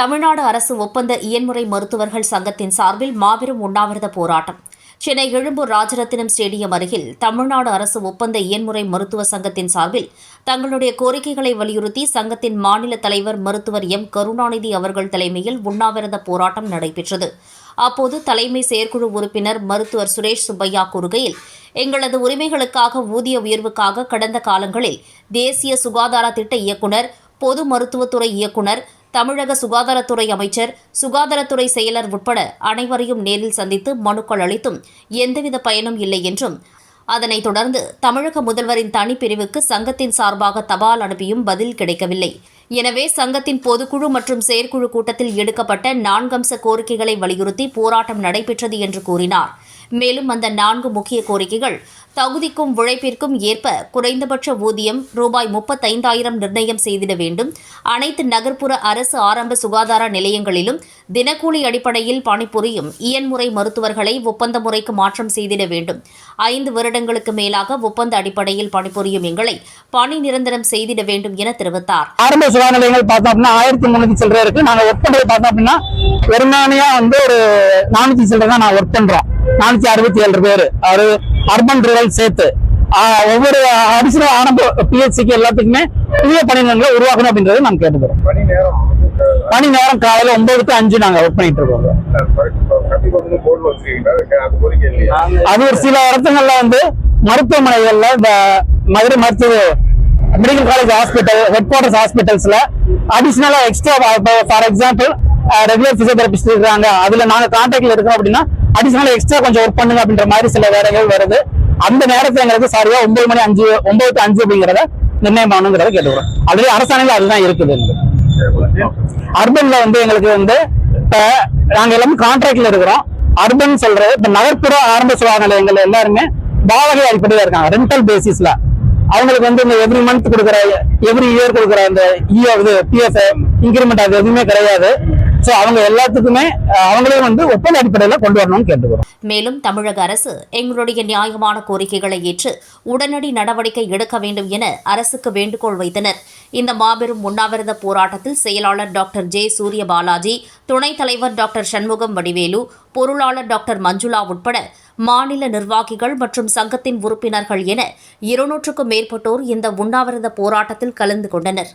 தமிழ்நாடு அரசு ஒப்பந்த இயன்முறை மருத்துவர்கள் சங்கத்தின் சார்பில் மாபெரும் உண்ணாவிரத போராட்டம். சென்னை எழும்பூர் ராஜரத்தினம் ஸ்டேடியம் அருகில் தமிழ்நாடு அரசு ஒப்பந்த இயன்முறை மருத்துவ சங்கத்தின் சார்பில் தங்களுடைய கோரிக்கைகளை வலியுறுத்தி சங்கத்தின் மாநில தலைவர் மருத்துவர் எம். கருணாநிதி அவர்கள் தலைமையில் உண்ணாவிரத போராட்டம் நடைபெற்றது. அப்போது தலைமை செயற்குழு உறுப்பினர் மருத்துவர் சுரேஷ் சுப்பையா கூறுகையில் எங்களது உரிமைகளுக்காக ஊதிய உயர்வுக்காக கடந்த காலங்களில் தேசிய சுகாதார திட்ட இயக்குனர் பொது மருத்துவத்துறை இயக்குனர் தமிழக சுகாதாரத்துறை அமைச்சர் சுகாதாரத்துறை செயலர் உட்பட அனைவரையும் நேரில் சந்தித்து மனுக்கள் அளித்தும் எந்தவித பயனும் இல்லை என்றும் அதனைத் தொடர்ந்து தமிழக முதல்வரின் தனிப்பிரிவுக்கு சங்கத்தின் சார்பாக தபால் அனுப்பியும் பதில் கிடைக்கவில்லை. எனவே சங்கத்தின் பொதுக்குழு மற்றும் செயற்குழு கூட்டத்தில் எடுக்கப்பட்ட நான்கம்ச கோரிக்கைகளை வலியுறுத்தி போராட்டம் நடைபெற்றது என்று கூறினார். மேலும் அந்த நான்கு முக்கிய கோரிக்கைகள் தகுதிக்கும் உழைப்பிற்கும் ஏற்ப குறைந்தபட்ச ஊதியம் ரூபாய் முப்பத்தைந்தாயிரம் நிர்ணயம் செய்திட வேண்டும். அனைத்து நகர்ப்புற அரசு ஆரம்ப சுகாதார நிலையங்களிலும் தினக்கூலி அடிப்படையில் பணிபுரியும் இயன்முறை மருத்துவர்களை ஒப்பந்த முறைக்கு மாற்றம் செய்திட வேண்டும். ஐந்து வருடங்களுக்கு மேலாக ஒப்பந்த அடிப்படையில் பணிபுரியும் எங்களை பணி நிரந்தரம் செய்திட வேண்டும் என தெரிவித்தார். ஆரம்ப சுகாதார நிலையங்கள் பார்த்தோம் அப்படின்னா ஆயிரத்தி முன்னூத்தி சில்லறை இருக்கு. நாங்க ஒர்க் பண்றது பார்த்தோம் அப்படின்னா வெறுமனையா வந்து ஒரு நானூத்தி சில்லறை தான் நான் ஒர்க் பண்றோம். நானூத்தி அறுபத்தி ஏழு பேர். அது அர்பன் ரூரல் சேர்த்து. ஒவ்வொரு அடிஷனல் ஆரம்ப பிஹெச்சிக்கு எல்லாத்துக்குமே புதிய பணிநிலங்களை உருவாக்கணும் அப்படின்றது நான் கேட்டுக்கிறோம் பணி நேரம் காலையில ஒன்பது டு அஞ்சு நாங்க ஒர்க் பண்ணிட்டு இருக்கோம். அது ஒரு சில இடத்துங்கள்ல வந்து மருத்துவமனைகள்ல இந்த மதுரை மருத்துவ medical college hospital headquarters ஹாஸ்பிட்டல்ஸ்ல அடிஷனலா extra for example regular physiotherapist இருக்காங்க. அதுல நாங்க கான்டாக்ட்ல இருக்கோம் அப்படின்னா அடிஷனலா எக்ஸ்ட்ரா கொஞ்சம் ஒர்க் பண்ணுங்க அப்படின்ற மாதிரி சில வேலைகள் வருது. அந்த நேரத்தை எங்களுக்கு சரியா ஒன்பது மணி அஞ்சு ஒன்பது டு அஞ்சு அப்படிங்கிறத நிர்ணயம் பண்ணணுங்கிறத கேட்டுக்கிறோம். ஆல்ரெடி அரசாங்கம் அதுதான் இருக்குது. அர்பன்ல வந்து எங்களுக்கு வந்து இப்ப நாங்க எல்லாமே கான்ட்ராக்ட்ல இருக்கிறோம். அர்பன் சொல்றது இப்ப நகர்ப்புற ஆரம்ப சுகாதார நிலையங்கள் எல்லாருமே பாவகை அடிப்படையில இருக்காங்க ரெண்டல் பேசிஸ்ல அவங்களுக்கு வந்து இந்த எவ்ரி மந்த் கொடுக்குற எவ்ரி இயர் கொடுக்குற அந்த இஓ இது பிஎஃப் இன்கிரிமெண்ட் அது எதுவுமே கிடையாது. சோ அவங்க எல்லாத்துக்குமே அவங்களே வந்து ஒப்பந்த அடிப்படையில கொண்டு வரணும்னு கேட்டுக்கிறோம். மேலும் தமிழக அரசு எங்களுடைய நியாயமான கோரிக்கைகளை ஏற்று உடனடி நடவடிக்கை எடுக்க வேண்டும் என அரசுக்கு வேண்டுகோள் வைத்தனர். இந்த மாபெரும் உண்ணாவிரத போராட்டத்தில் செயலாளர் டாக்டர் ஜே. சூரிய பாலாஜி துணைத் தலைவர் டாக்டர் சண்முகம் வடிவேலு பொருளாளர் டாக்டர் மஞ்சுளா உட்பட மாநில நிர்வாகிகள் மற்றும் சங்கத்தின் உறுப்பினர்கள் என இருநூற்றுக்கும் மேற்பட்டோர் இந்த உண்ணாவிரத போராட்டத்தில் கலந்து கொண்டனர்.